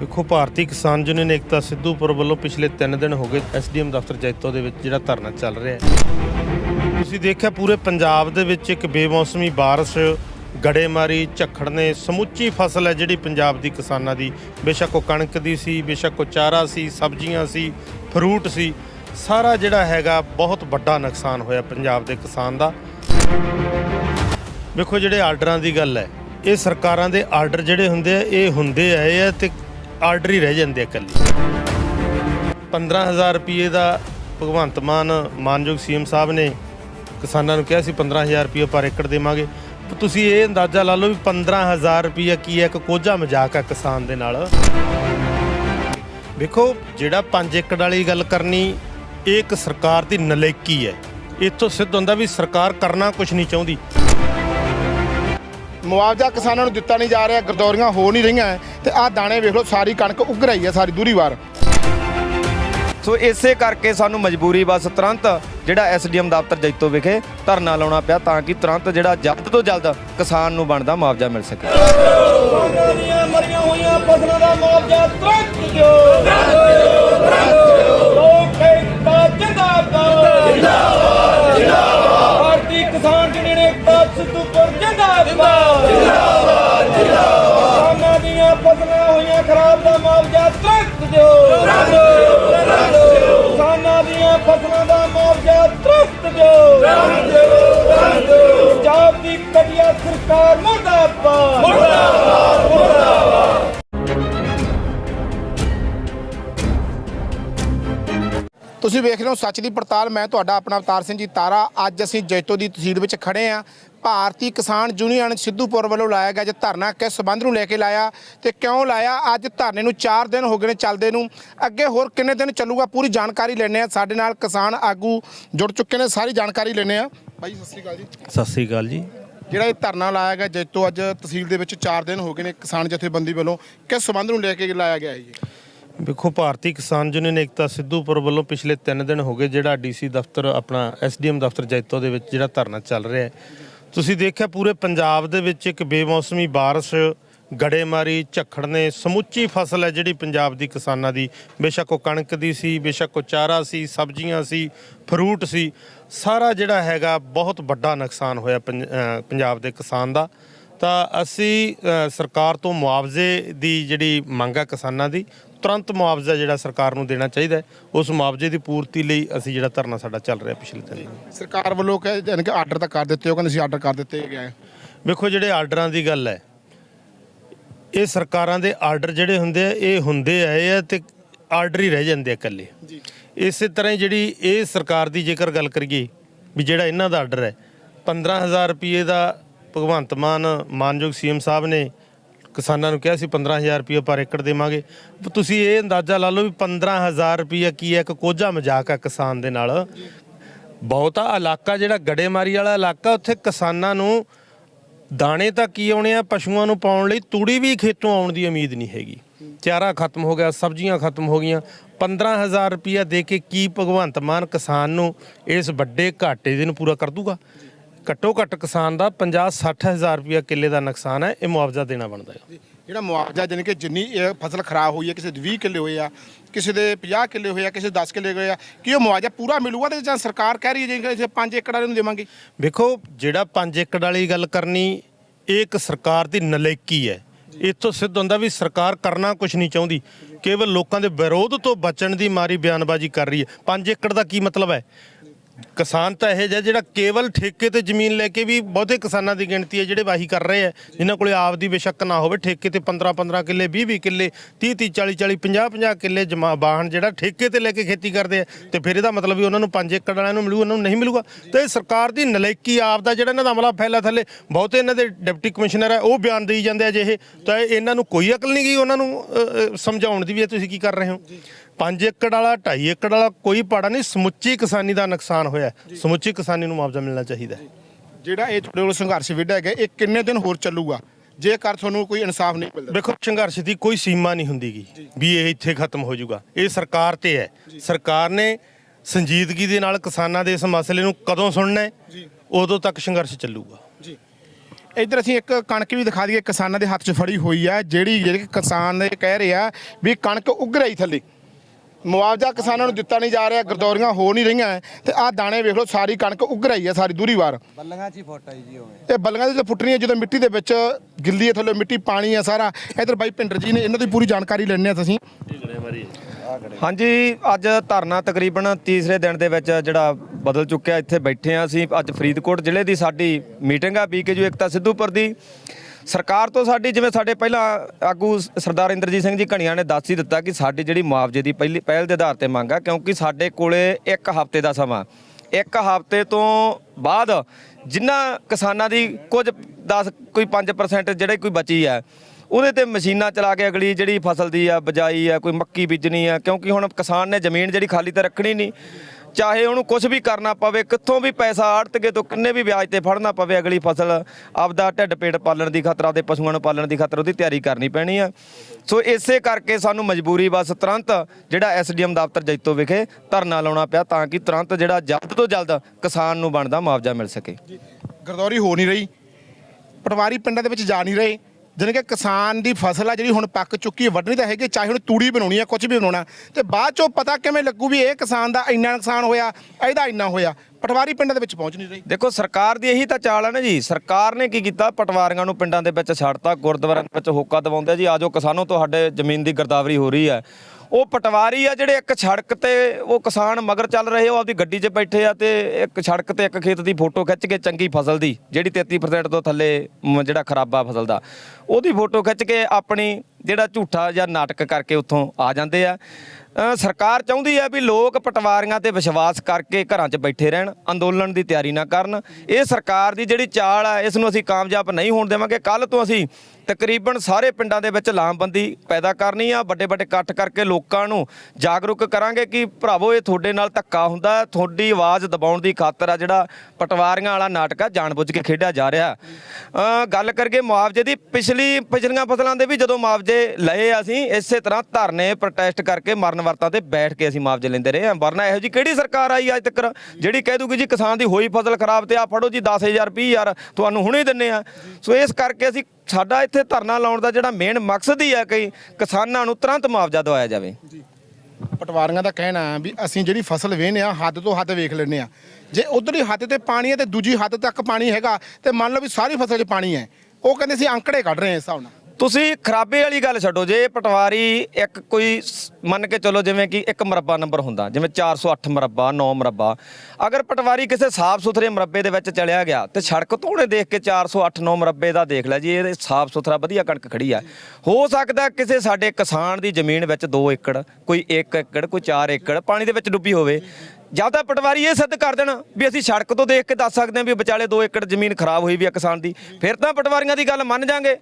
ਵੇਖੋ, ਭਾਰਤੀ ਕਿਸਾਨ ਯੂਨੀਅਨ ਏਕਤਾ ਸਿੱਧੂਪੁਰ ਵੱਲੋਂ ਪਿਛਲੇ 3 ਦਿਨ ਹੋ ਗਏ ਐਸਡੀਐਮ ਦਫ਼ਤਰ ਜੈਤੋ ਦੇ ਵਿੱਚ ਜਿਹੜਾ ਧਰਨਾ ਚੱਲ ਰਿਹਾ ਹੈ। ਤੁਸੀਂ ਦੇਖਿਆ ਪੂਰੇ ਪੰਜਾਬ ਦੇ ਵਿੱਚ ਇੱਕ ਬੇਮੌਸਮੀ ਬਾਰਿਸ਼, ਗੜੇਮਾਰੀ ਝੱਖੜ ਨੇ ਸਮੁੱਚੀ ਫਸਲ ਹੈ ਜਿਹੜੀ ਪੰਜਾਬ ਦੀ ਕਿਸਾਨਾਂ ਦੀ। ਬੇਸ਼ੱਕ ਉਹ ਕਣਕ ਦੀ ਸੀ, ਬੇਸ਼ੱਕ ਉਹ ਚਾਰਾ ਸੀ, ਸਬਜ਼ੀਆਂ ਸੀ, ਫਰੂਟ ਸੀ। ਸਾਰਾ ਜਿਹੜਾ ਹੈਗਾ ਬਹੁਤ ਵੱਡਾ ਨੁਕਸਾਨ ਹੋਇਆ ਪੰਜਾਬ ਦੇ ਕਿਸਾਨ ਦਾ। ਵੇਖੋ, ਜਿਹੜੇ ਆਰਡਰਾਂ ਦੀ ਗੱਲ ਹੈ, ਇਹ ਸਰਕਾਰਾਂ ਦੇ ਆਰਡਰ ਜਿਹੜੇ ਹੁੰਦੇ ਆ, ਇਹ ਹੁੰਦੇ ਆਏ ਆ ਤੇ ਆਰਡਰ ਹੀ ਰਹਿ ਜਾਂਦੇ ਆ ਇਕੱਲੇ। 15000 ਰੁਪਏ ਦਾ ਭਗਵੰਤ ਮਾਨ, ਮਾਨਯੋਗ ਸੀਐਮ ਸਾਹਿਬ ਨੇ ਕਿਸਾਨਾਂ ਨੂੰ ਕਿਹਾ ਸੀ 15000 ਰੁਪਏ ਪਰ ਏਕੜ ਦੇਵਾਂਗੇ। ਤੁਸੀਂ ਇਹ ਅੰਦਾਜ਼ਾ ਲਾ ਲਓ ਵੀ 15000 ਰੁਪਏ ਕੀ ਹੈ, ਇੱਕ ਕੋਝਾ ਮਜ਼ਾਕ ਹੈ ਕਿਸਾਨ ਦੇ ਨਾਲ। ਵੇਖੋ, ਜਿਹੜਾ 5 ਏਕੜ ਵਾਲੀ ਗੱਲ ਕਰਨੀ, ਇਹ ਇੱਕ ਸਰਕਾਰ ਦੀ ਨਲੇਕੀ ਹੈ। ਇੱਥੋਂ ਸਿੱਧ ਹੁੰਦਾ ਵੀ ਸਰਕਾਰ ਕਰਨਾ ਕੁਝ ਨਹੀਂ ਚਾਹੁੰਦੀ। ਮੁਆਵਜ਼ਾ ਕਿਸਾਨਾਂ ਨੂੰ ਦਿੱਤਾ ਨਹੀਂ ਜਾ ਰਿਹਾ ਗਰਦੌਰੀਆਂ ਹੋ ਨਹੀਂ ਰਹੀਆਂ ਤੇ ਆਹ ਦਾਣੇ ਵੇਖ ਲਓ ਸਾਰੀ ਕਣਕ ਉੱਗ ਰਹੀ ਹੈ ਸਾਰੀ ਦੂਰੀ ਵਾਰ। ਸੋ ਇਸੇ ਕਰਕੇ ਸਾਨੂੰ ਮਜਬੂਰੀ ਬਸ ਤੁਰੰਤ ਜਿਹੜਾ ਐਸਡੀਐਮ ਦਫ਼ਤਰ ਜੈਤੋ ਵਿਖੇ ਧਰਨਾ ਲਾਉਣਾ ਪਿਆ ਤਾਂ ਕਿ ਤੁਰੰਤ ਜਿਹੜਾ ਜਲਦ ਤੋਂ ਜਲਦ ਕਿਸਾਨ ਨੂੰ ਬਣਦਾ ਮੁਆਵਜ਼ਾ ਮਿਲ ਸਕੇ। ਦੀਆਂ ਮਰੀਆਂ ਹੋਈਆਂ ਫਸਲਾਂ ਦਾ ਮੁਆਵਜ਼ਾ ਤੁਰੰਤ ਦਿਓ। ਤੁਸੀਂ ਵੇਖ ਰਹੇ ਹੋ ਸੱਚ ਦੀ ਪੜਤਾਲ ਮੈਂ ਤੁਹਾਡਾ ਆਪਣਾ ਅਵਤਾਰ ਸਿੰਘ ਜੀ ਤਾਰਾ। ਅੱਜ ਅਸੀਂ ਜੈਤੋ ਦੀ ਤਹਿਸੀਲ ਵਿੱਚ ਖੜੇ ਆ ਭਾਰਤੀ ਕਿਸਾਨ ਯੂਨੀਅਨ ਸਿੱਧੂਪੁਰ ਵੱਲੋਂ ਲਾਇਆ ਗਿਆ ਜੇ ਧਰਨਾ ਕਿਸ ਸਬੰਧ ਨੂੰ ਲੈ ਕੇ ਲਾਇਆ ਤੇ ਕਿਉਂ ਲਾਇਆ? ਅੱਜ ਧਰਨੇ ਨੂੰ 4 ਦਿਨ ਹੋ ਗਏ ਨੇ ਚੱਲਦੇ ਨੂੰ। ਅੱਗੇ ਹੋਰ ਕਿੰਨੇ ਦਿਨ ਚੱਲੂਗਾ? ਪੂਰੀ ਜਾਣਕਾਰੀ ਲੈਣੇ ਆ ਸਾਡੇ ਨਾਲ ਕਿਸਾਨ ਆਗੂ ਜੁੜ ਚੁੱਕੇ ਨੇ। ਸਾਰੀ ਜਾਣਕਾਰੀ ਲੈਣੇ ਆ ਭਾਈ ਸਤਿ ਸ੍ਰੀ ਅਕਾਲ ਜੀ। ਸਤਿ ਸ੍ਰੀ ਅਕਾਲ ਜੀ। ਜਿਹੜਾ ਇਹ ਧਰਨਾ ਲਾਇਆ ਗਿਆ ਜੈਤੋ ਅੱਜ ਤਹਿਸੀਲ ਦੇ ਵਿੱਚ 4 ਦਿਨ ਹੋ ਗਏ ਨੇ ਕਿਸਾਨ ਜਥੇਬੰਦੀ ਵੱਲੋਂ। ਕਿਸ ਸਬੰਧ ਨੂੰ ਲੈ ਕੇ ਲਾਇਆ ਗਿਆ ਹੈ ਜੀ ਵੇਖੋ, ਭਾਰਤੀ ਕਿਸਾਨ ਯੂਨੀਅਨ ਏਕਤਾ ਸਿੱਧੂਪੁਰ ਵੱਲੋਂ ਪਿਛਲੇ 3 ਦਿਨ ਹੋ ਗਏ ਜਿਹੜਾ ਡੀਸੀ ਦਫ਼ਤਰ, ਆਪਣਾ ਐਸਡੀਐਮ ਦਫ਼ਤਰ ਜੈਤੋ ਦੇ ਵਿੱਚ ਜਿਹੜਾ ਧਰਨਾ ਚੱਲ ਰਿਹਾ ਹੈ। ਤੁਸੀਂ ਦੇਖਿਆ ਪੂਰੇ ਪੰਜਾਬ ਦੇ ਵਿੱਚ ਇੱਕ ਬੇਮੌਸਮੀ ਬਾਰਿਸ਼, ਗੜੇਮਾਰੀ ਝੱਖੜ ਨੇ ਸਮੁੱਚੀ ਫਸਲ ਹੈ ਜਿਹੜੀ ਪੰਜਾਬ ਦੀ ਕਿਸਾਨਾਂ ਦੀ। ਬੇਸ਼ੱਕ ਉਹ ਕਣਕ ਦੀ ਸੀ, ਬੇਸ਼ੱਕ ਉਹ ਚਾਰਾ ਸੀ, ਸਬਜ਼ੀਆਂ ਸੀ, ਫਰੂਟ ਸੀ। ਸਾਰਾ ਜਿਹੜਾ ਹੈਗਾ ਬਹੁਤ ਵੱਡਾ ਨੁਕਸਾਨ ਹੋਇਆ ਪੰਜ- ਪੰਜਾਬ ਦੇ ਕਿਸਾਨ ਦਾ। ਤਾਂ ਅਸੀਂ ਸਰਕਾਰ ਤੋਂ ਮੁਆਵਜ਼ੇ ਦੀ ਜਿਹੜੀ ਮੰਗ ਹੈ ਕਿਸਾਨਾਂ ਦੀ ਤੁਰੰਤ ਮੁਆਵਜ਼ਾ ਜਿਹੜਾ ਸਰਕਾਰ ਨੂੰ ਦੇਣਾ ਚਾਹੀਦਾ ਹੈ ਉਸ ਮੁਆਵਜ਼ੇ ਦੀ ਪੂਰਤੀ ਲਈ ਅਸੀਂ ਜਿਹੜਾ ਧਰਨਾ ਸਾਡਾ ਚੱਲ ਰਿਹਾ ਪਿਛਲੇ ਦਿਨ ਸਰਕਾਰ ਵੱਲੋਂ ਕਹੇ ਜਾਣੀ ਕਿ ਆਰਡਰ ਤਾਂ ਕਰ ਦਿੱਤੇ ਹੋ ਕਹਿੰਦੇ ਸੀ ਆਰਡਰ ਕਰ ਦਿੱਤੇ ਗਏ ਆ। ਵੇਖੋ ਜਿਹੜੇ ਆਰਡਰਾਂ ਦੀ ਗੱਲ ਹੈ ਇਹ ਸਰਕਾਰਾਂ ਦੇ ਆਰਡਰ ਜਿਹੜੇ ਹੁੰਦੇ ਆ ਇਹ ਹੁੰਦੇ ਆਏ ਆ ਤੇ ਆਰਡਰ ਹੀ ਰਹਿ ਜਾਂਦੇ ਆ ਇਕੱਲੇ। ਇਸੇ ਤਰ੍ਹਾਂ ਹੀ ਜਿਹੜੀ ਇਹ ਸਰਕਾਰ ਦੀ ਜੇਕਰ ਗੱਲ ਕਰੀਏ ਵੀ ਜਿਹੜਾ ਇਹਨਾਂ ਦਾ ਆਰਡਰ ਹੈ 15000 ਰੁਪਏ ਦਾ ਭਗਵੰਤ ਮਾਨ ਮਾਨਯੋਗ ਸੀਐਮ ਸਾਹਿਬ ਨੇ ਕਿਸਾਨਾਂ ਨੂੰ ਕਿਹਾ ਸੀ 15000 ਰੁਪਏ ਪਰ ਏਕੜ ਦੇਵਾਂਗੇ। ਤੁਸੀਂ ਇਹ ਅੰਦਾਜ਼ਾ ਲਾ ਲਓ ਵੀ 15000 ਰੁਪਏ ਕੀ ਹੈ, ਇੱਕ ਕੋਝਾ ਮਜ਼ਾਕ ਹੈ ਕਿਸਾਨ ਦੇ ਨਾਲ। ਬਹੁਤਾ ਇਲਾਕਾ ਜਿਹੜਾ ਗੜੇਮਾਰੀ ਵਾਲਾ ਇਲਾਕਾ, ਉੱਥੇ ਕਿਸਾਨਾਂ ਨੂੰ ਦਾਣੇ ਤਾਂ ਕੀ ਆਉਣੇ ਆ, ਪਸ਼ੂਆਂ ਨੂੰ ਪਾਉਣ ਲਈ ਤੂੜੀ ਵੀ ਖੇਤੋਂ ਆਉਣ ਦੀ ਉਮੀਦ ਨਹੀਂ ਹੈਗੀ। ਚਾਰਾ ਖਤਮ ਹੋ ਗਿਆ, ਸਬਜ਼ੀਆਂ ਖਤਮ ਹੋ ਗਈਆਂ। 15000 ਰੁਪਇਆ ਦੇ ਕੇ ਕੀ ਭਗਵੰਤ ਮਾਨ ਕਿਸਾਨ ਨੂੰ ਇਸ ਵੱਡੇ ਘਾਟੇ ਦੇ ਨੂੰ ਪੂਰਾ ਕਰ ਦੂਗਾ? ਘੱਟੋ ਘੱਟ ਕਿਸਾਨ ਦਾ 50 60000 ਰੁਪਇਆ ਕਿੱਲੇ ਦਾ ਨੁਕਸਾਨ ਹੈ ਇਹ ਮੁਆਵਜ਼ਾ ਦੇਣਾ ਬਣਦਾ ਹੈ। ਜਿਹੜਾ ਮੁਆਵਜ਼ਾ ਜਾਣੀ ਕਿ ਜਿੰਨੀ ਇਹ ਫਸਲ ਖਰਾਬ ਹੋਈ ਹੈ ਕਿਸੇ ਦੇ 20 ਕਿੱਲੇ ਹੋਏ ਆ ਕਿਸੇ ਦੇ 50 ਕਿੱਲੇ ਹੋਏ ਆ ਕਿਸੇ ਦੇ 10 ਕਿੱਲੇ ਹੋਏ ਆ ਕੀ ਉਹ ਮੁਆਵਜ਼ਾ ਪੂਰਾ ਮਿਲੂਗਾ ਤੇ ਜਾਂ ਸਰਕਾਰ ਕਹਿ ਰਹੀ ਹੈ ਜੇ ਅਸੀਂ 5 ਏਕੜ ਵਾਲੇ ਨੂੰ ਦੇਵਾਂਗੇ? ਵੇਖੋ ਜਿਹੜਾ 5 ਏਕੜ ਵਾਲੀ ਗੱਲ ਕਰਨੀ ਇਹ ਇੱਕ ਸਰਕਾਰ ਦੀ ਨਲਾਇਕੀ ਹੈ। ਇੱਥੋਂ ਸਿੱਧ ਹੁੰਦਾ ਵੀ ਸਰਕਾਰ ਕਰਨਾ ਕੁਝ ਨਹੀਂ ਚਾਹੁੰਦੀ। ਕੇਵਲ ਲੋਕਾਂ ਦੇ ਵਿਰੋਧ ਤੋਂ ਬਚਣ ਦੀ ਮਾਰੀ ਬਿਆਨਬਾਜ਼ੀ ਕਰ ਰਹੀ ਹੈ। 5 ਏਕੜ ਦਾ ਕੀ ਮਤਲਬ ਹੈ? ਕਿਸਾਨ ਤਾਂ ਇਹ ਜਿਹਾ ਜਿਹੜਾ ਕੇਵਲ ਠੇਕੇ ਤੇ ਜ਼ਮੀਨ ਲੈ ਕੇ ਵੀ ਬਹੁਤੇ ਕਿਸਾਨਾਂ ਦੀ ਗਿਣਤੀ ਹੈ ਜਿਹੜੇ ਵਾਹੀ ਕਰ ਰਹੇ ਆ ਜਿਨ੍ਹਾਂ ਕੋਲੇ ਆਪ ਦੀ ਬੇਸ਼ੱਕ ਨਾ ਹੋਵੇ, ਠੇਕੇ ਤੇ 15 15 ਕਿੱਲੇ 20 20 ਕਿੱਲੇ 30 30 40 40 50 50 ਕਿੱਲੇ ਜਮਾ ਬਾਹਣ ਜਿਹੜਾ ਠੇਕੇ ਤੇ ਲੈ ਕੇ ਖੇਤੀ ਕਰਦੇ ਆ ਤੇ ਫਿਰ ਇਹਦਾ ਮਤਲਬ ਵੀ ਉਹਨਾਂ ਨੂੰ 5 ਏਕੜ ਵਾਲਿਆਂ ਨੂੰ ਮਿਲੂ, ਉਹਨਾਂ ਨੂੰ ਨਹੀਂ ਮਿਲੂਗਾ। ਤੇ ਇਹ ਸਰਕਾਰ ਦੀ ਨਲਾਇਕੀ ਆਪ ਦਾ ਜਿਹੜਾ ਇਹਨਾਂ ਦਾ ਅਮਲਾ ਫੈਲਾ ਥੱਲੇ, ਬਹੁਤੇ ਇਹਨਾਂ ਦੇ ਡਿਪਟੀ ਕਮਿਸ਼ਨਰ ਹੈ, ਉਹ ਬਿਆਨ ਦੇਈ ਜਾਂਦੇ ਆ ਜਿਹੇ ਤਾਂ ਇਹਨਾਂ ਨੂੰ ਕੋਈ ਅਕਲ ਨਹੀਂ ਗਈ ਉਹਨਾਂ ਨੂੰ ਸਮਝਾਉਣ ਦੀ ਵੀ ਇਹ ਤੁਸੀਂ ਕੀ ਕਰ ਰਹੇ ਹੋ? 5 ਏਕੜ ਵਾਲਾ 2.5 ਏਕੜ ਵਾਲਾ ਕੋਈ ਪਾੜਾ ਨਹੀਂ ਸਮੁੱਚੀ ਕਿਸਾਨੀ ਦਾ ਨੁਕਸਾਨ ਹੋਇਆ। ਸਮੁੱਚੀ ਕਿਸਾਨੀ ਨੂੰ ਮੁਆਵਜ਼ਾ ਮਿਲਣਾ ਚਾਹੀਦਾ ਜਿਹੜਾ ਇਹ ਤੁਹਾਡੇ ਕੋਲ ਸੰਘਰਸ਼ ਵਿੱਢਿਆ ਹੈਗਾ ਇਹ ਕਿੰਨੇ ਦਿਨ ਹੋਰ ਚੱਲੂਗਾ? ਜੇਕਰ ਤੁਹਾਨੂੰ ਕੋਈ ਇਨਸਾਫ ਨਹੀਂ ਮਿਲਦਾ। ਵੇਖੋ ਸੰਘਰਸ਼ ਦੀ ਕੋਈ ਸੀਮਾ ਨਹੀਂ ਹੁੰਦੀਗੀ ਵੀ ਇਹ ਇੱਥੇ ਖਤਮ ਹੋ ਜਾਊਗਾ। ਇਹ ਸਰਕਾਰ ਤੇ ਹੈ। ਸਰਕਾਰ ਨੇ ਸੰਜੀਦਗੀ ਦੇ ਨਾਲ ਕਿਸਾਨਾਂ ਦੇ ਇਸ ਮਸਲੇ ਨੂੰ ਕਦੋਂ ਸੁਣਨਾ ਹੈ ਉਦੋਂ ਤੱਕ ਸੰਘਰਸ਼ ਚੱਲੂਗਾ। ਜੀ। ਇੱਧਰ ਅਸੀਂ ਇੱਕ ਕਣਕ ਵੀ ਦਿਖਾ ਦਈਏ ਕਿਸਾਨਾਂ ਦੇ ਹੱਥ 'ਚ ਫੜੀ ਹੋਈ ਆ ਜਿਹੜੀ ਜਿਹੜੇ ਕਿਸਾਨ ਨੇ ਕਹਿ ਰਹੇ ਆ ਵੀ ਕਣਕ ਉੱਗ ਰਹੀ ਥੱਲੇ। ਮੁਆਵਜ਼ਾ ਕਿਸਾਨਾਂ ਨੂੰ ਦਿੱਤਾ ਨਹੀਂ ਜਾ ਰਿਹਾ ਗਰਦੌਰੀਆਂ ਹੋ ਨਹੀਂ ਰਹੀਆਂ ਤੇ ਆਹ ਦਾਣੇ ਵੇਖ ਲਓ ਸਾਰੀ ਕਣਕ ਉੱਗ ਰਹੀ ਆ ਸਾਰੀ ਦੂਰੀ ਵਾਰ। ਬੱਲੀਆਂ 'ਚ ਹੀ ਫੁੱਟ ਆਈ ਜੀ ਹੋਵੇ ਤੇ ਬਲੀਆਂ ਦੀ ਤਾਂ ਫੁੱਟਣੀ ਹੈ ਜਦੋਂ ਮਿੱਟੀ ਦੇ ਵਿੱਚ ਗਿੱਲੀ ਹੈ ਥੱਲੇ ਮਿੱਟੀ ਪਾਣੀ ਹੈ ਸਾਰਾ। ਇੱਧਰ ਬਾਈ ਪਿੰਡਰ ਜੀ ਨੇ ਇਹਨਾਂ ਦੀ ਪੂਰੀ ਜਾਣਕਾਰੀ ਲੈਣੇ ਆ ਤੁਸੀਂ। ਹਾਂਜੀ ਅੱਜ ਧਰਨਾ ਤਕਰੀਬਨ ਤੀਸਰੇ ਦਿਨ ਦੇ ਵਿੱਚ ਜਿਹੜਾ ਬਦਲ ਚੁੱਕਿਆ ਇੱਥੇ ਬੈਠੇ ਆ ਅਸੀਂ। ਅੱਜ ਫਰੀਦਕੋਟ ਜ਼ਿਲ੍ਹੇ ਦੀ ਸਾਡੀ ਮੀਟਿੰਗ ਆ ਬੀਕੇਯੂ ਏਕਤਾ ਸਿੱਧੂਪੁਰ ਦੀ। ਸਰਕਾਰ ਤੋਂ ਸਾਡੀ, ਜਿਵੇਂ ਸਾਡੇ ਪਹਿਲਾਂ ਆਗੂ ਸਰਦਾਰ ਇੰਦਰਜੀਤ ਸਿੰਘ ਜੀ ਘਣੀਆਂ ਨੇ ਦੱਸ ਹੀ ਦਿੱਤਾ ਕਿ ਸਾਡੀ ਜਿਹੜੀ ਮੁਆਵਜ਼ੇ ਦੀ ਪਹਿਲੀ ਪਹਿਲ ਦੇ ਆਧਾਰ ਤੇ ਮੰਗ ਆ, ਕਿਉਂਕਿ ਸਾਡੇ ਕੋਲੇ ਇੱਕ ਹਫ਼ਤੇ ਦਾ ਸਮਾਂ। ਇੱਕ ਹਫ਼ਤੇ ਤੋਂ ਬਾਅਦ ਜਿਨ੍ਹਾਂ ਕਿਸਾਨਾਂ ਦੀ ਕੁਝ 10 ਕੋਈ 5% ਜਿਹੜੇ ਕੋਈ ਬਚੀ ਆ, ਉਹਦੇ ਤੇ ਮਸ਼ੀਨਾਂ ਚਲਾ ਕੇ ਅਗਲੀ ਜਿਹੜੀ ਫਸਲ ਦੀ ਆ, ਬਜਾਈ ਆ, ਕੋਈ ਮੱਕੀ ਬੀਜਣੀ ਆ, ਕਿਉਂਕਿ ਹੁਣ ਕਿਸਾਨ ਨੇ ਜ਼ਮੀਨ ਜਿਹੜੀ ਖਾਲੀ ਤਾਂ ਰੱਖਣੀ ਨਹੀਂ। ਚਾਹੇ ਉਹਨੂੰ ਕੁਝ ਵੀ ਕਰਨਾ ਪਵੇ, ਕਿੱਥੋਂ ਵੀ ਪੈਸਾ ਆੜਤਗੇ ਤੋਂ ਕਿੰਨੇ ਵੀ ਵਿਆਜ ਤੇ ਫੜਨਾ ਪਵੇ, ਅਗਲੀ ਫਸਲ ਆਪਦਾ ਢਿੱਡ ਪੇਟ ਪਾਲਣ ਦੀ ਖਾਤਰ, ਆਪਦੇ ਪਸ਼ੂਆਂ ਨੂੰ ਪਾਲਣ ਦੀ ਖਾਤਰ ਉਹਦੀ ਤਿਆਰੀ ਕਰਨੀ ਪੈਣੀ ਆ। ਸੋ ਇਸੇ ਕਰਕੇ ਸਾਨੂੰ ਮਜਬੂਰੀ ਬਸ ਤੁਰੰਤ ਜਿਹੜਾ ਐਸਡੀਐਮ ਦਫ਼ਤਰ ਜੈਤੋ ਵਿਖੇ ਧਰਨਾ ਲਾਉਣਾ ਪਿਆ ਤਾਂ ਕਿ ਤੁਰੰਤ ਜਿਹੜਾ ਜਲਦ ਤੋਂ ਜਲਦ ਕਿਸਾਨ ਨੂੰ ਬਣਦਾ ਮੁਆਵਜ਼ਾ ਮਿਲ ਸਕੇ। ਗਰਦੌਰੀ ਹੋ ਨਹੀਂ ਰਹੀ। ਪਟਵਾਰੀ ਪਿੰਡਾਂ ਦੇ ਵਿੱਚ ਜਾ ਨਹੀਂ ਰਹੇ। ਜਾਣੀ ਕਿ ਕਿਸਾਨ ਦੀ ਫਸਲ ਆ ਜਿਹੜੀ ਹੁਣ ਪੱਕ ਚੁੱਕੀ ਹੈ, ਵੱਢਣੀ ਤਾਂ ਹੈਗੀ, ਚਾਹੇ ਹੁਣ ਤੂੜੀ ਬਣਾਉਣੀ ਆ ਕੁਝ ਵੀ ਬਣਾਉਣਾ। ਤੇ ਬਾਅਦ ਚੋਂ ਪਤਾ ਕਿਵੇਂ ਲੱਗੂ ਵੀ ਇਹ ਕਿਸਾਨ ਦਾ ਇੰਨਾ ਨੁਕਸਾਨ ਹੋਇਆ, ਇਹਦਾ ਇੰਨਾ ਹੋਇਆ। ਪਟਵਾਰੀ ਪਿੰਡਾਂ ਦੇ ਵਿੱਚ ਪਹੁੰਚ ਨਹੀਂ ਰਹੀ। ਦੇਖੋ, ਸਰਕਾਰ ਦੀ ਇਹੀ ਤਾਂ ਚਾਲ ਹੈ ਨਾ ਜੀ। ਸਰਕਾਰ ਨੇ ਕੀ ਕੀਤਾ? ਪਟਵਾਰੀਆਂ ਨੂੰ ਪਿੰਡਾਂ ਦੇ ਵਿੱਚ ਛੱਡਤਾ, ਗੁਰਦੁਆਰਿਆਂ ਵਿੱਚ ਹੋਕਾ ਦਵਾਉਂਦੇ ਆ ਜੀ। ਆਜੋ ਕਿਸਾਨੋ, ਤੁਹਾਡੇ ਜ਼ਮੀਨ ਦੀ ਗਰਦਾਵਰੀ ਹੋ ਰਹੀ ਹੈ। ਉਹ ਪਟਵਾਰੀ ਆ ਜਿਹੜੇ ਇੱਕ ਸੜਕ ਤੇ ਉਹ ਕਿਸਾਨ ਮਗਰ ਚੱਲ ਰਹੇ ਉਹ ਆਪਦੀ ਗੱਡੀ 'ਚ ਬੈਠੇ ਆ ਤੇ ਇੱਕ ਸੜਕ ਤੇ ਇੱਕ ਖੇਤ ਦੀ ਫੋਟੋ ਖਿੱਚ ਕੇ ਚੰਗੀ ਫਸਲ ਦੀ ਜਿਹੜੀ 33% ਤੋਂ ਥੱਲੇ ਮ, ਜਿਹੜਾ ਖਰਾਬਾ ਫਸਲ ਦਾ ਉਹਦੀ ਫੋਟੋ ਖਿੱਚ ਕੇ ਆਪਣੀ ਜਿਹੜਾ ਝੂਠਾ ਜਾਂ ਨਾਟਕ ਕਰਕੇ ਉੱਥੋਂ ਆ ਜਾਂਦੇ ਆ। ਸਰਕਾਰ ਚਾਹੁੰਦੀ ਹੈ ਵੀ ਲੋਕ ਪਟਵਾਰੀਆਂ ਤੇ ਵਿਸ਼ਵਾਸ ਕਰਕੇ ਘਰਾਂ 'ਚ ਬੈਠੇ ਰਹਿਣ, ਅੰਦੋਲਨ ਦੀ ਤਿਆਰੀ ਨਾ ਕਰਨ। ਇਹ ਸਰਕਾਰ ਦੀ ਜਿਹੜੀ ਚਾਲ ਆ, ਇਸ ਨੂੰ ਅਸੀਂ ਕਾਮਯਾਬ ਨਹੀਂ ਹੋਣ ਦੇਵਾਂਗੇ। ਕੱਲ ਤੋਂ ਅਸੀਂ ਤਕਰੀਬਨ ਸਾਰੇ ਪਿੰਡਾਂ ਦੇ ਵਿੱਚ ਲਾਮਬੰਦੀ ਪੈਦਾ ਕਰਨੀ ਆ। ਵੱਡੇ ਵੱਡੇ ਇਕੱਠ ਕਰਕੇ ਲੋਕਾਂ ਨੂੰ ਜਾਗਰੂਕ ਕਰਾਂਗੇ ਕਿ ਭਰਾਵੋ, ਇਹ ਤੁਹਾਡੇ ਨਾਲ ਧੱਕਾ ਹੁੰਦਾ। ਤੁਹਾਡੀ ਆਵਾਜ਼ ਦਬਾਉਣ ਦੀ ਖਾਤਰ ਆ ਜਿਹੜਾ ਪਟਵਾਰੀਆਂ ਵਾਲਾ ਨਾਟਕ ਆ, ਜਾਣਬੁੱਝ ਕੇ ਖੇਡਿਆ ਜਾ ਰਿਹਾ। ਗੱਲ ਕਰਕੇ ਮੁਆਵਜ਼ੇ ਦੀ, ਪਿਛਲੀ, ਪਿਛਲੀਆਂ ਫਸਲਾਂ ਦੇ ਵੀ ਜਦੋਂ ਮੁਆਵਜ਼ੇ ਲਏ ਅਸੀਂ, ਇਸੇ ਤਰ੍ਹਾਂ ਧਰਨੇ ਪ੍ਰੋਟੈਸਟ ਕਰਕੇ ਮਰਨ ਵਰਤਾਂ ਤੇ ਬੈਠ ਕੇ ਅਸੀਂ ਮੁਆਵਜ਼ੇ ਲੈਂਦੇ ਰਹੇ ਹਾਂ। ਵਰਨਾ ਇਹੋ ਜੀ ਕਿਹੜੀ ਸਰਕਾਰ ਆਈ ਅੱਜ ਤੱਕ ਜਿਹੜੀ ਕਹਿ ਦੂਗੀ ਜੀ ਕਿਸਾਨ ਦੀ ਹੋਈ ਫਸਲ ਖਰਾਬ ਤੇ ਆ ਫੜੋ ਜੀ 10000 20000 ਤੁਹਾਨੂੰ ਹੁਣੇ ਦਿੰਨੇ ਆ। ਸੋ ਇਸ ਕਰਕੇ ਅਸੀਂ ਸਾਡਾ ਇੱਥੇ ਧਰਨਾ ਲਾਉਣ ਦਾ ਜਿਹੜਾ ਮੇਨ ਮਕਸਦ ਹੀ ਹੈ ਕਿ ਕਿਸਾਨਾਂ ਨੂੰ ਤੁਰੰਤ ਮੁਆਵਜ਼ਾ ਦਵਾਇਆ ਜਾਵੇ। ਪਟਵਾਰੀਆਂ ਦਾ ਕਹਿਣਾ ਹੈ ਵੀ ਅਸੀਂ ਜਿਹੜੀ ਫਸਲ ਵੇਹਨੇ ਆ ਹੱਦ ਤੋਂ ਹੱਦ ਵੇਖ ਲੈਂਦੇ ਆ ਜੇ ਉਧਰਲੀ ਹੱਦ ਤੇ ਪਾਣੀ ਹੈ ਤੇ ਦੂਜੀ ਹੱਦ ਤੱਕ ਪਾਣੀ ਹੈਗਾ ਤੇ ਮੰਨ ਲਓ ਵੀ ਸਾਰੀ ਫਸਲ 'ਚ ਪਾਣੀ ਹੈ। ਉਹ ਕਹਿੰਦੇ ਸੀ ਅੰਕੜੇ ਕੱਢ ਰਹੇ ਆ ਇਸ ਹਿਸਾਬ ਨਾਲ। ਤੁਸੀਂ ਖਰਾਬੇ ਵਾਲੀ ਗੱਲ ਛੱਡੋ, ਜੇ ਪਟਵਾਰੀ ਇੱਕ ਕੋਈ ਮੰਨ ਕੇ ਚਲੋ ਜਿਵੇਂ ਕਿ ਇੱਕ ਮਰਬਾ ਨੰਬਰ ਹੁੰਦਾ, ਜਿਵੇਂ 408 ਮਰਬਾ 9 ਮਰਬਾ, ਅਗਰ ਪਟਵਾਰੀ ਕਿਸੇ ਸਾਫ਼ ਸੁਥਰੇ ਮਰਬੇ ਦੇ ਵਿੱਚ ਚਲਿਆ ਗਿਆ, ਤੇ ਸੜਕ ਤੋਂ ਉਹਨੇ ਦੇਖ ਕੇ 408 9 ਮਰਬੇ ਦਾ ਦੇਖ ਲਿਆ ਜੀ, ਇਹ ਸਾਫ਼ ਸੁਥਰਾ ਵਧੀਆ ਕਣਕ ਖੜੀ ਆ। ਹੋ ਸਕਦਾ ਕਿਸੇ ਸਾਡੇ ਕਿਸਾਨ ਦੀ ਜ਼ਮੀਨ ਵਿੱਚ 2 ਏਕੜ, ਕੋਈ 1 ਏਕੜ, ਕੋਈ 4 ਏਕੜ ਪਾਣੀ ਦੇ ਵਿੱਚ ਡੁੱਬੀ ਹੋਵੇ। ਜਾਂ ਤਾਂ ਪਟਵਾਰੀ ਇਹ ਸਿੱਧ ਕਰ ਦੇਣ ਵੀ ਅਸੀਂ ਸੜਕ ਤੋਂ ਦੇਖ ਕੇ ਦੱਸ ਸਕਦੇ ਹਾਂ ਵੀ ਵਿਚਾਲੇ 2 ਏਕੜ ਜ਼ਮੀਨ ਖਰਾਬ ਹੋਈ ਵੀ ਆ ਕਿਸਾਨ ਦੀ। ਫਿਰ ਤਾਂ ਪਟਵਾਰੀਆਂ ਦੀ ਗੱਲ ਮੰਨ ਜਾਾਂਗੇ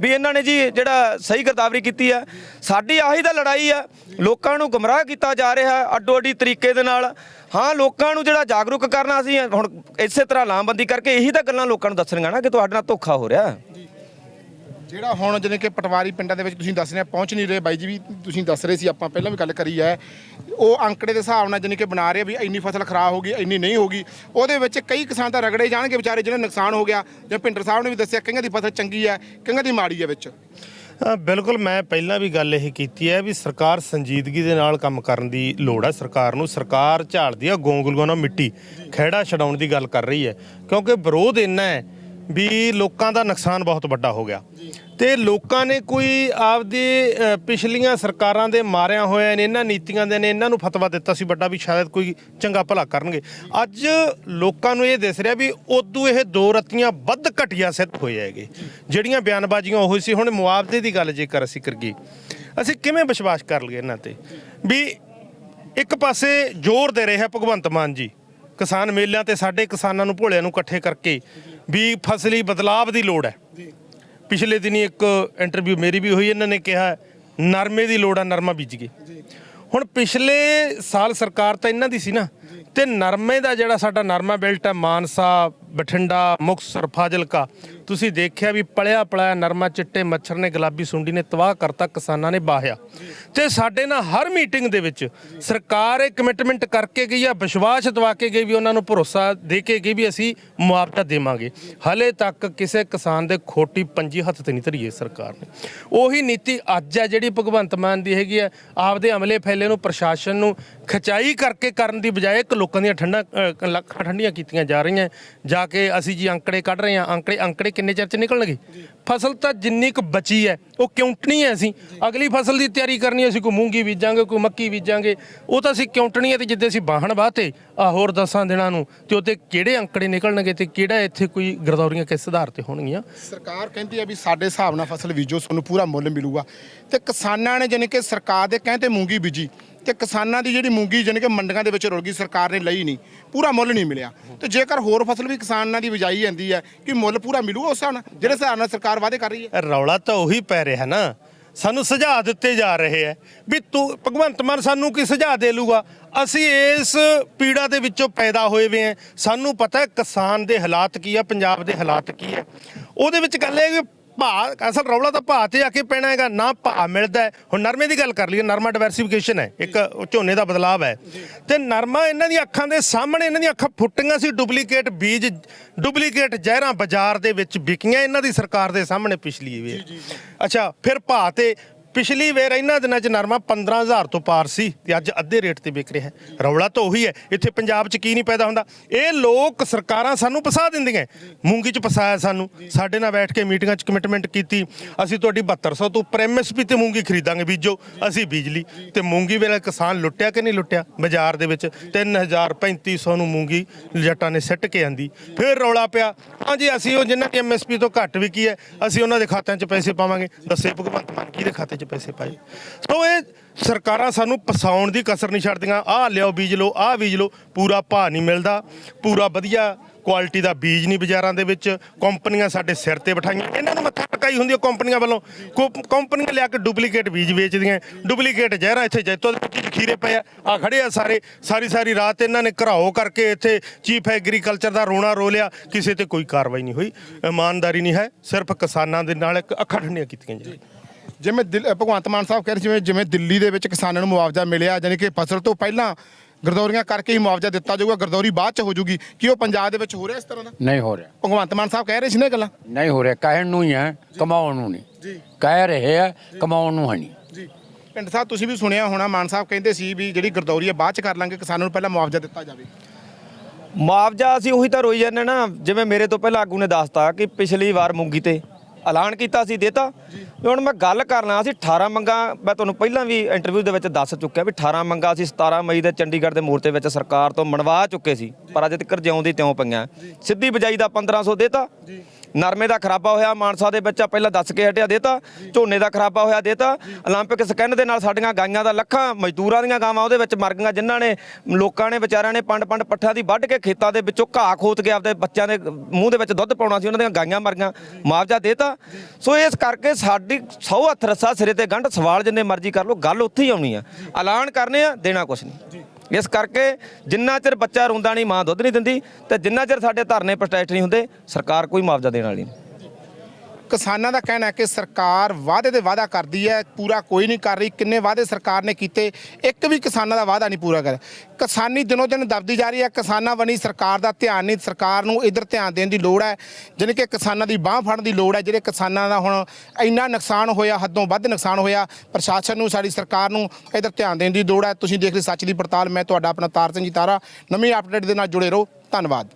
ਵੀ ਇਹਨਾਂ ਨੇ ਜੀ ਜਿਹੜਾ ਸਹੀ ਗਰਦਾਵਰੀ ਕੀਤੀ ਆ। ਸਾਡੀ ਆਹੀ ਤਾਂ ਲੜਾਈ ਆ। ਲੋਕਾਂ ਨੂੰ ਗੁੰਮਰਾਹ ਕੀਤਾ ਜਾ ਰਿਹਾ ਅੱਡੋ ਅੱਡੀ ਤਰੀਕੇ ਦੇ ਨਾਲ। ਹਾਂ, ਲੋਕਾਂ ਨੂੰ ਜਿਹੜਾ ਜਾਗਰੂਕ ਕਰਨਾ ਅਸੀਂ ਹੁਣ ਇਸੇ ਤਰ੍ਹਾਂ ਲਾਮਬੰਦੀ ਕਰਕੇ ਇਹੀ ਤਾਂ ਗੱਲਾਂ ਲੋਕਾਂ ਨੂੰ ਦੱਸਣੀਆਂ ਨਾ ਕਿ ਤੁਹਾਡੇ ਨਾਲ ਧੋਖਾ ਹੋ ਰਿਹਾ। ਜਿਹੜਾ ਹੁਣ ਜਿਵੇਂ ਕਿ ਪਟਵਾਰੀ ਪਿੰਡਾਂ ਦੇ ਵਿੱਚ ਤੁਸੀਂ ਦੱਸ ਰਹੇ ਪਹੁੰਚ ਨਹੀਂ ਰਹੇ ਬਾਈ ਜੀ ਵੀ ਤੁਸੀਂ ਦੱਸ ਰਹੇ ਸੀ, ਆਪਾਂ ਪਹਿਲਾਂ ਵੀ ਗੱਲ ਕਰੀ ਹੈ। ਉਹ ਅੰਕੜੇ ਦੇ ਹਿਸਾਬ ਨਾਲ ਜਿਵੇਂ ਕਿ ਬਣਾ ਰਹੇ ਵੀ ਇੰਨੀ ਫਸਲ ਖਰਾਬ ਹੋ ਗਈ, ਇੰਨੀ ਨਹੀਂ ਹੋ ਗਈ। ਉਹਦੇ ਵਿੱਚ ਕਈ ਕਿਸਾਨ ਤਾਂ ਰਗੜੇ ਜਾਣਗੇ ਵਿਚਾਰੇ, ਜਿਹਨਾਂ ਨੁਕਸਾਨ ਹੋ ਗਿਆ। ਜਾਂ ਪਿੰਡਰ ਸਾਹਿਬ ਨੇ ਵੀ ਦੱਸਿਆ, ਕਈਆਂ ਦੀ ਫਸਲ ਚੰਗੀ ਹੈ, ਕਈਆਂ ਦੀ ਮਾੜੀ ਹੈ ਵਿੱਚ। ਬਿਲਕੁਲ ਮੈਂ ਪਹਿਲਾਂ ਵੀ ਗੱਲ ਇਹ ਕੀਤੀ ਹੈ ਵੀ ਸਰਕਾਰ ਸੰਜੀਦਗੀ ਦੇ ਨਾਲ ਕੰਮ ਕਰਨ ਦੀ ਲੋੜ ਹੈ। ਸਰਕਾਰ ਨੂੰ ਸਰਕਾਰ ਝਾੜਦੀ ਹੈ ਗੋਂਗਲੂਆਂ ਨਾਲ ਮਿੱਟੀ, ਖਹਿੜਾ ਛਡਾਉਣ ਦੀ ਗੱਲ ਕਰ ਰਹੀ ਹੈ। ਕਿਉਂਕਿ ਵਿਰੋਧ ਇੰਨਾ ਹੈ ਵੀ ਲੋਕਾਂ ਦਾ ਨੁਕਸਾਨ ਬਹੁਤ ਵੱਡਾ ਹੋ ਗਿਆ। ਤੇ ਲੋਕਾਂ ਨੇ ਕੋਈ ਆਪਦੇ ਪਿਛਲੀਆਂ ਸਰਕਾਰਾਂ ਦੇ ਮਾਰਿਆਂ ਹੋਇਆ ਨੇ, ਇਹਨਾਂ ਨੀਤੀਆਂ ਦੇ ਨੇ, ਇਹਨਾਂ ਨੂੰ ਫਤਵਾ ਦਿੱਤਾ ਸੀ ਵੱਡਾ ਵੀ ਸ਼ਾਇਦ ਕੋਈ ਚੰਗਾ ਭਲਾ ਕਰਨਗੇ। ਅੱਜ ਲੋਕਾਂ ਨੂੰ ਇਹ ਦਿਸ ਰਿਹਾ ਵੀ ਉਦੋਂ ਇਹ ਦੋ ਰਤੀਆਂ ਵੱਧ ਘਟੀਆ ਸਿੱਧ ਹੋਏ ਹੈਗੇ, ਜਿਹੜੀਆਂ ਬਿਆਨਬਾਜ਼ੀਆਂ ਹੋਈ ਸੀ। ਹੁਣ ਮੁਆਵਜ਼ੇ ਦੀ ਗੱਲ ਜੇਕਰ ਅਸੀਂ ਕਰੀਏ, ਅਸੀਂ ਕਿਵੇਂ ਵਿਸ਼ਵਾਸ ਕਰ ਲਈਏ ਇਹਨਾਂ ਤੇ? ਵੀ ਇੱਕ ਪਾਸੇ ਜ਼ੋਰ ਦੇ ਰਿਹਾ ਭਗਵੰਤ ਮਾਨ ਜੀ, ਕਿਸਾਨ ਮੇਲਿਆਂ ਤੇ ਸਾਡੇ ਕਿਸਾਨਾਂ ਨੂੰ ਭੋਲਿਆਂ ਨੂੰ ਇਕੱਠੇ ਕਰਕੇ ਵੀ ਫਸਲੀ ਬਦਲਾਵ ਦੀ ਲੋੜ ਹੈ। ਪਿਛਲੇ ਦਿਨੀ ਇੱਕ ਇੰਟਰਵਿਊ ਮੇਰੀ ਵੀ ਹੋਈ ਇਹਨਾਂ ਨੇ ਕਿਹਾ ਨਰਮੇ ਦੀ ਲੋੜ ਆ ਨਰਮਾ ਬੀਜ ਕੇ। ਹੁਣ ਪਿਛਲੇ ਸਾਲ ਸਰਕਾਰ ਤਾਂ ਇਹਨਾਂ ਦੀ ਸੀ ਨਾ ਤੇ ਨਰਮੇ ਦਾ ਜਿਹੜਾ ਸਾਡਾ ਨਰਮਾ ਬੈਲਟ ਹੈ ਮਾਨਸਾ ਬਠਿੰਡਾ ਮੁਕਤਸਰ ਫਾਜ਼ਿਲਕਾ ਤੁਸੀਂ ਦੇਖਿਆ ਵੀ ਪਲਿਆ ਪਲਿਆ ਨਰਮਾ ਚਿੱਟੇ ਮੱਛਰ ਨੇ, ਗੁਲਾਬੀ ਸੁੰਡੀ ਨੇ ਤਬਾਹ ਕਰਤਾ, ਕਿਸਾਨਾਂ ਨੇ ਬਾਹਿਆ। ਤੇ ਸਾਡੇ ਨਾਲ ਹਰ ਮੀਟਿੰਗ ਦੇ ਵਿੱਚ ਸਰਕਾਰ ਇਹ ਕਮਿਟਮੈਂਟ ਕਰਕੇ ਗਈ ਆ, ਵਿਸ਼ਵਾਸ ਦਵਾ ਕੇ ਗਈ ਵੀ ਉਹਨਾਂ ਨੂੰ ਭਰੋਸਾ ਦੇ ਕੇ ਗਈ ਵੀ ਅਸੀਂ ਮੁਆਵਜ਼ਾ ਦੇਵਾਂਗੇ। ਹਲੇ ਤੱਕ ਕਿਸੇ ਕਿਸਾਨ ਦੇ ਖੋਟੀ ਪੰਜੀ ਹੱਥ ਤੇ ਨਹੀਂ ਧਰੀਏ ਸਰਕਾਰ ਨੇ। ਉਹੀ ਨੀਤੀ ਅੱਜ ਹੈ ਜਿਹੜੀ ਭਗਵੰਤ ਮਾਨ ਦੀ ਹੈਗੀ ਆ, ਆਪਦੇ ਅਮਲੇ ਫੈਲੇ ਨੂੰ, ਪ੍ਰਸ਼ਾਸਨ ਨੂੰ ਖਚਾਈ ਕਰਕੇ ਕਰਨ ਦੀ ਬਜਾਏ ਇੱਕ ਲੋਕਾਂ ਦੀਆਂ ਠੰਡਾ ਲੱਖ ਠੰਡੀਆਂ ਕੀਤੀਆਂ ਜਾ ਰਹੀਆਂ। ਜਾ ਕੇ ਅਸੀਂ ਜੀ ਅੰਕੜੇ ਕੱਢ ਰਹੇ ਹਾਂ, ਅੰਕੜੇ ਅੰਕੜੇ ਕਿੰਨੇ ਚਿਰ ਚ ਨਿਕਲਣਗੇ? ਫਸਲ ਤਾਂ ਜਿੰਨੀ ਕੁ ਬਚੀ ਹੈ, ਉਹ ਕਿਉਂਟਣੀ ਹੈ ਅਸੀਂ? ਅਗਲੀ ਫਸਲ ਦੀ ਤਿਆਰੀ ਕਰਨੀ ਅਸੀਂ ਕੋਈ ਮੂੰਗੀ ਬੀਜਾਂਗੇ, ਕੋਈ ਮੱਕੀ ਬੀਜਾਂਗੇ। ਉਹ ਤਾਂ ਅਸੀਂ ਕਿਉਂਟਣੀ ਹੈ ਤੇ ਜਿੱਦੇ ਅਸੀਂ ਬਾਹਣ ਵਾਤੇ ਆ ਹੋਰ ਦਸਾਂ ਦਿਨਾਂ ਨੂੰ ਤੇ ਉਹਤੇ ਕਿਹੜੇ ਅੰਕੜੇ ਨਿਕਲਣਗੇ ਤੇ ਕਿਹੜਾ ਇੱਥੇ ਕੋਈ ਗਰਦੌਰੀਆਂ ਕਿਸ ਆਧਾਰ ਤੇ ਹੋਣਗੀਆਂ? ਸਰਕਾਰ ਕਹਿੰਦੀ ਹੈ ਵੀ ਸਾਡੇ ਹਿਸਾਬ ਨਾਲ ਫਸਲ ਬੀਜੋ, ਤੁਹਾਨੂੰ ਪੂਰਾ ਮੁੱਲ ਮਿਲੂਗਾ। ਤੇ ਕਿਸਾਨਾਂ ਨੇ ਜਾਣੀ ਕਿ ਸਰਕਾਰ ਦੇ ਕਹਿਣ ਤੇ ਮੂੰਗੀ ਬੀਜੀ। ਤੇ ਕਿਸਾਨਾਂ ਦੀ ਜਿਹੜੀ ਮੂੰਗੀ ਜਾਣੀ ਕਿ ਮੰਡੀਆਂ ਦੇ ਵਿੱਚ ਰੁਲ ਗਈ, ਸਰਕਾਰ ਨੇ ਲਈ ਨਹੀਂ, ਪੂਰਾ ਮੁੱਲ ਨਹੀਂ ਮਿਲਿਆ। ਤੇ ਜੇਕਰ ਹੋਰ ਫਸਲ ਵੀ ਕਿਸਾਨਾਂ ਦੀ ਬਿਜਾਈ ਜਾਂਦੀ ਹੈ, ਕਿ ਮੁੱਲ ਪੂਰਾ ਮਿਲੂਗਾ ਉਸ ਹਿਸਾਬ ਨਾਲ ਜਿਹੜੇ ਹਿਸਾਬ ਨਾਲ ਸਰਕਾਰ ਵਾਅਦੇ ਕਰ ਰਹੀ ਹੈ? ਰੌਲਾ ਤਾਂ ਉਹੀ ਪੈ ਰਿਹਾ ਨਾ। ਸਾਨੂੰ ਸੁਝਾਅ ਦਿੱਤੇ ਜਾ ਰਹੇ ਹੈ ਵੀ ਤੂੰ, ਭਗਵੰਤ ਮਾਨ ਸਾਨੂੰ ਕੀ ਸੁਝਾਅ ਦੇ ਲੂਗਾ? ਅਸੀਂ ਇਸ ਪੀੜਾ ਦੇ ਵਿੱਚੋਂ ਪੈਦਾ ਹੋਏ ਵੇ ਹਾਂ। ਸਾਨੂੰ ਪਤਾ ਹੈ ਕਿਸਾਨ ਦੇ ਹਾਲਾਤ ਕੀ ਆ, ਪੰਜਾਬ ਦੇ ਹਾਲਾਤ ਕੀ ਹੈ ਉਹਦੇ ਵਿੱਚ ਗੱਲ ਇਹ ਭਾਅ ਅਸਲ ਰੌਲਾ ਤਾਂ ਭਾਅ ਤੇ ਆ ਕੇ ਪੈਣਾ ਹੈਗਾ ਨਾ ਭਾਅ ਮਿਲਦਾ। ਹੁਣ ਨਰਮੇ ਦੀ ਗੱਲ ਕਰ ਲਈਏ ਨਰਮਾ ਡਿਵਰਸਿਫਿਕੇਸ਼ਨ ਹੈ ਇੱਕ ਝੋਨੇ ਦਾ ਬਦਲਾਵ ਹੈ। ਤੇ ਨਰਮਾ ਇਹਨਾਂ ਦੀਆਂ ਅੱਖਾਂ ਦੇ ਸਾਹਮਣੇ ਇਹਨਾਂ ਦੀਆਂ ਅੱਖਾਂ ਫੁੱਟੀਆਂ ਸੀ ਡੁਪਲੀਕੇਟ ਬੀਜ ਡੁਪਲੀਕੇਟ ਜ਼ਹਿਰਾਂ ਬਾਜ਼ਾਰ ਦੇ ਵਿੱਚ ਵਿਕੀਆਂ ਇਹਨਾਂ ਦੀ ਸਰਕਾਰ ਦੇ ਸਾਹਮਣੇ ਪਿਛਲੀ ਵੇਰ ਅੱਛਾ ਫਿਰ ਭਾਅ ਤੇ ਪਿਛਲੀ ਵੇਰ ਇਹਨਾਂ ਦਿਨਾਂ 'ਚ ਨਰਮਾ 15000 ਤੋਂ ਪਾਰ ਸੀ ਤੇ ਅੱਜ ਅੱਧੇ ਰੇਟ ਤੇ ਵਿਕ ਰਿਹਾ ਹੈ। ਰੌਲਾ ਤਾਂ ਉਹੀ ਹੈ, ਇੱਥੇ ਪੰਜਾਬ 'ਚ ਕੀ ਨਹੀਂ ਪੈਦਾ ਹੁੰਦਾ। ਇਹ ਲੋਕ ਸਰਕਾਰਾਂ ਸਾਨੂੰ ਫਸਾ ਦਿੰਦੀਆਂ। ਮੂੰਗੀ 'ਚ ਫਸਾਇਆ ਸਾਨੂੰ। ਸਾਡੇ ਨਾਲ ਬੈਠ ਕੇ ਮੀਟਿੰਗਾਂ 'ਚ ਕਮਿਟਮੈਂਟ ਕੀਤੀ। ਅਸੀਂ ਤੁਹਾਡੀ 7200 ਤੋਂ ਉੱਪਰ ਐਮਐਸਪੀ ਤੇ ਮੂੰਗੀ ਖਰੀਦਾਂਗੇ ਬੀਜੋ। ਅਸੀਂ ਬੀਜ ਲਈ ਤੇ ਮੂੰਗੀ ਵੇਲੇ ਕਿਸਾਨ ਲੁੱਟਿਆ ਕਿ ਨਹੀਂ ਲੁੱਟਿਆ? ਬਾਜ਼ਾਰ ਦੇ ਵਿੱਚ 3000 3500 ਨੂੰ ਮੂੰਗੀ ਜੱਟਾਂ ਨੇ ਸਿੱਟ ਕੇ ਆਂਦੀ। ਫਿਰ ਰੌਲਾ ਪਿਆ। ਹਾਂਜੀ, ਅਸੀਂ ਉਹ ਜਿਨ੍ਹਾਂ ਦੀ ਐਮਐਸਪੀ ਤੋਂ ਘੱਟ ਵਿਕੀ ਹੈ, ਅਸੀਂ ਉਹਨਾਂ ਦੇ ਖਾਤਿਆਂ 'ਚ ਪੈਸੇ ਪਾਵਾਂਗੇ। ਦੱਸੇ ਭਗਵੰਤ ਮਾਨ ਕਿਹਦੇ ਖਾਤੇ 'ਚ ਪੈਸੇ ਪਾਏ। ਸੋ ਇਹ ਸਰਕਾਰਾਂ ਸਾਨੂੰ ਪਸਾਉਣ ਦੀ ਕਸਰ ਨਹੀਂ ਛੱਡਦੀਆਂ। ਆਹ ਲਿਓ ਬੀਜ ਲਓ, ਆਹ ਬੀਜ ਲਓ, ਪੂਰਾ ਭਾਅ ਨਹੀਂ ਮਿਲਦਾ। ਪੂਰਾ ਵਧੀਆ ਕੁਆਲਿਟੀ ਦਾ ਬੀਜ ਨਹੀਂ ਬਾਜ਼ਾਰਾਂ ਦੇ ਵਿੱਚ। ਕੰਪਨੀਆਂ ਸਾਡੇ ਸਿਰ ਤੇ ਬਿਠਾਈਆਂ। ਇਹਨਾਂ ਨੂੰ ਮੱਥਾ ਟਕਾਈ ਹੁੰਦੀ ਹੈ ਕੰਪਨੀਆਂ ਵੱਲੋਂ। ਕੰਪਨੀਆਂ ਲਿਆ ਕੇ ਡੁਪਲੀਕੇਟ ਬੀਜ ਵੇਚਦੀਆਂ। ਡੁਪਲੀਕੇਟ ਜ਼ਹਿਰਾ ਇੱਥੇ ਜੈਤੋ ਦੇ ਵਿੱਚ ਖੀਰੇ ਪਏ ਆ। ਆ ਖੜੇ ਆ ਸਾਰੇ। ਸਾਰੀ ਸਾਰੀ ਰਾਤ ਇਹਨਾਂ ਨੇ ਘਰਾਓ ਕਰਕੇ ਇੱਥੇ ਚੀਫ ਐਗਰੀਕਲਚਰ ਦਾ ਰੋਣਾ ਰੋ ਲਿਆ। ਕਿਸੇ ਤੇ ਕੋਈ ਕਾਰਵਾਈ ਨਹੀਂ ਹੋਈ। ਇਮਾਨਦਾਰੀ ਨਹੀਂ ਹੈ। ਸਿਰਫ ਕਿਸਾਨਾਂ ਦੇ ਨਾਲ ਇੱਕ ਅੱਖਾਂ ਠੰਡੀਆਂ ਕੀਤੀਆਂ ਜੀ ਜਿਵੇਂ ਦਿਲ- ਅ, ਭਗਵੰਤ ਮਾਨ ਸਾਹਿਬ ਕਹਿ ਰਹੇ ਜਿਵੇਂ ਜਿਵੇਂ ਦਿੱਲੀ ਦੇ ਵਿੱਚ ਕਿਸਾਨਾਂ ਨੂੰ ਮੁਆਵਜ਼ਾ ਮਿਲਿਆ ਜਾਣੀ ਕਿ ਫਸਲ ਤੋਂ ਪਹਿਲਾਂ ਗਰਦੌਰੀਆਂ ਕਰਕੇ ਹੀ ਮੁਆਵਜ਼ਾ ਦਿੱਤਾ ਜਾਊਗਾ ਗਰਦੌਰੀ ਬਾਅਦ ਚ ਹੋ ਜਾਊਗੀ। ਕੀ ਉਹ ਪੰਜਾਬ ਦੇ ਵਿੱਚ ਹੋ ਰਿਹਾ ਇਸ ਤਰ੍ਹਾਂ ਦਾ? ਨਹੀਂ ਹੋ ਰਿਹਾ। ਭਗਵੰਤ ਮਾਨ ਸਾਹਿਬ ਕਹਿ ਰਹੇ ਸੀ ਨਾ ਇਹ ਗੱਲਾਂ? ਨਹੀਂ ਹੋ ਰਿਹਾ। ਕਹਿਣ ਨੂੰ ਹੀ ਹੈ ਕਮਾਉਣ ਨੂੰ ਨਹੀਂ। ਜੀ। ਕਹਿ ਰਹੇ ਆ ਕਮਾਉਣ ਨੂੰ ਹੈ ਨਹੀਂ। ਜੀ। ਪਿੰਡ ਸਾਹਿਬ ਤੁਸੀਂ ਵੀ ਸੁਣਿਆ ਹੋਣਾ ਮਾਨ ਸਾਹਿਬ ਕਹਿੰਦੇ ਸੀ ਵੀ ਜਿਹੜੀ ਗਰਦੌਰੀ ਹੈ ਬਾਅਦ ਚ ਕਰ ਲਾਂਗੇ ਕਿਸਾਨਾਂ ਨੂੰ ਪਹਿਲਾਂ ਮੁਆਵਜ਼ਾ ਦਿੱਤਾ ਜਾਵੇ। ਮੁਆਵਜ਼ਾ ਅਸੀਂ ਉਹੀ ਤਾਂ ਰੋਈ ਜਾਂਦੇ ਨਾ ਜਿਵੇਂ ਮੇਰੇ ਤੋਂ ਪਹਿਲਾਂ ਆਗੂ ਨੇ ਦੱਸਤਾ ਕਿ ਪਿਛਲੀ ਵਾਰ ਮੂੰਗੀ ਤੇ ਐਲਾਨ ਕੀਤਾ ਸੀ ਦੇਤਾ। ਹੁਣ ਮੈਂ ਗੱਲ ਕਰਨਾ ਸੀ 18 ਮੰਗਾਂ ਮੈਂ ਤੁਹਾਨੂੰ ਪਹਿਲਾਂ ਵੀ ਇੰਟਰਵਿਊ ਦੇ ਵਿੱਚ ਦੱਸ ਚੁੱਕਿਆ ਵੀ 18 ਮੰਗਾਂ ਅਸੀਂ 17 ਮਈ ਦੇ ਚੰਡੀਗੜ੍ਹ ਦੇ ਮੋਰਚੇ ਵਿੱਚ ਸਰਕਾਰ ਤੋਂ ਮਨਵਾ ਚੁੱਕੇ ਸੀ ਪਰ ਅਜੇ ਤੱਕ ਜਿਉਂ ਦੀ ਤਿਉਂ ਪਈਆਂ। ਸਿੱਧੀ ਬਜਾਈ ਦਾ 1500 ਦੇਤਾ। ਨਰਮੇ ਦਾ ਖਰਾਬਾ ਹੋਇਆ ਮਾਨਸਾ ਦੇ ਵਿੱਚ ਆ ਪਹਿਲਾਂ ਦੱਸ ਕੇ ਹਟਿਆ ਦੇਤਾ ਝੋਨੇ ਦਾ ਖਰਾਬਾ ਹੋਇਆ ਦੇਤਾ 올림픽 ਸਕੈਨ ਦੇ ਨਾਲ ਸਾਡੀਆਂ ਗਾਈਆਂ ਦਾ ਲੱਖਾਂ ਮਜ਼ਦੂਰਾਂ ਦੀਆਂ ਗਾਵਾਂ ਉਹਦੇ ਵਿੱਚ ਮਰ ਗਈਆਂ ਜਿਨ੍ਹਾਂ ਨੇ ਲੋਕਾਂ ਨੇ ਵਿਚਾਰਿਆਂ ਨੇ ਪੰਡ ਪੰਡ ਪੱਠਿਆਂ ਦੀ ਵੱਢ ਕੇ ਖੇਤਾਂ ਦੇ ਵਿੱਚੋਂ ਘਾਹ ਖੋਤ ਕੇ ਆਪਦੇ ਬੱਚਿਆਂ ਦੇ ਮੂੰਹ ਦੇ ਵਿੱਚ ਦੁੱਧ ਪਾਉਣਾ ਸੀ ਉਹਨਾਂ ਦੀਆਂ ਗਾਈਆਂ ਮਰ ਗਈਆਂ ਮੁਆਵਜ਼ਾ ਦੇਤਾ ਸੋ ਇਸ ਕਰਕੇ ਸਾਡੀ ਸੌ ਹੱਥ ਰੱਸਾ ਸਿਰੇ ਤੇ ਗੰਢ ਸਵਾਲ ਜਿੰਨੇ ਮਰਜ਼ੀ ਕਰ ਲਓ ਗੱਲ ਉੱਥੇ ਹੀ ਆਉਣੀ ਆ ਐਲਾਨ ਕਰਨੇ ਆ ਦੇਣਾ ਕੁਛ ਨਹੀਂ ਇਸ ਕਰਕੇ ਜਿੰਨਾ ਚਿਰ ਬੱਚਾ ਰੋਂਦਾ ਨਹੀਂ, ਮਾਂ ਦੁੱਧ ਨਹੀਂ ਦਿੰਦੀ ਤੇ ਜਿੰਨਾ ਚਿਰ ਸਾਡੇ ਧਰਨੇ ਪ੍ਰੋਟੈਸਟ ਨਹੀਂ ਹੁੰਦੇ, ਸਰਕਾਰ ਕੋਈ ਮੁਆਵਜ਼ਾ ਦੇਣ ਵਾਲੀ ਨਹੀਂ। ਕਿਸਾਨਾਂ ਦਾ ਕਹਿਣਾ ਹੈ ਕਿ ਸਰਕਾਰ ਵਾਅਦੇ ਤੇ ਵਾਅਦਾ ਕਰਦੀ ਹੈ, ਪੂਰਾ ਕੋਈ ਨਹੀਂ ਕਰ ਰਹੀ। ਕਿੰਨੇ ਵਾਅਦੇ ਸਰਕਾਰ ਨੇ ਕੀਤੇ, ਇੱਕ ਵੀ ਕਿਸਾਨਾਂ ਦਾ ਵਾਅਦਾ ਨਹੀਂ ਪੂਰਾ ਕਰ ਕਿਸਾਨੀ ਦਿਨੋ ਦਿਨ ਦਬਦੀ ਜਾ ਰਹੀ ਹੈ, ਕਿਸਾਨਾਂ ਬਣੀ ਸਰਕਾਰ ਦਾ ਧਿਆਨ ਨਹੀਂ, ਸਰਕਾਰ ਨੂੰ ਇਧਰ ਧਿਆਨ ਦੇਣ ਦੀ ਲੋੜ ਹੈ। ਜਾਣੀ ਕਿ ਕਿਸਾਨਾਂ ਦੀ ਬਾਹ ਫੜਨ ਦੀ ਲੋੜ ਹੈ, ਜਿਹੜੇ ਕਿਸਾਨਾਂ ਦਾ ਹੁਣ ਇੰਨਾ ਨੁਕਸਾਨ ਹੋਇਆ, ਹੱਦੋਂ ਵੱਧ ਨੁਕਸਾਨ ਹੋਇਆ, ਪ੍ਰਸ਼ਾਸਨ ਨੂੰ, ਸਾਡੀ ਸਰਕਾਰ ਨੂੰ ਇਧਰ ਧਿਆਨ ਦੇਣ ਦੀ ਲੋੜ ਹੈ। ਤੁਸੀਂ ਦੇਖ ਰਹੇ ਸੱਚ ਦੀ ਪੜਤਾਲ, ਮੈਂ ਤੁਹਾਡਾ ਆਪਣਾ ਤਾਰ ਸਿੰਘ ਜੀ ਤਾਰਾ। ਨਵੀਂ ਅਪਡੇਟ ਦੇ ਨਾਲ ਜੁੜੇ ਰਹੋ। ਧੰਨਵਾਦ।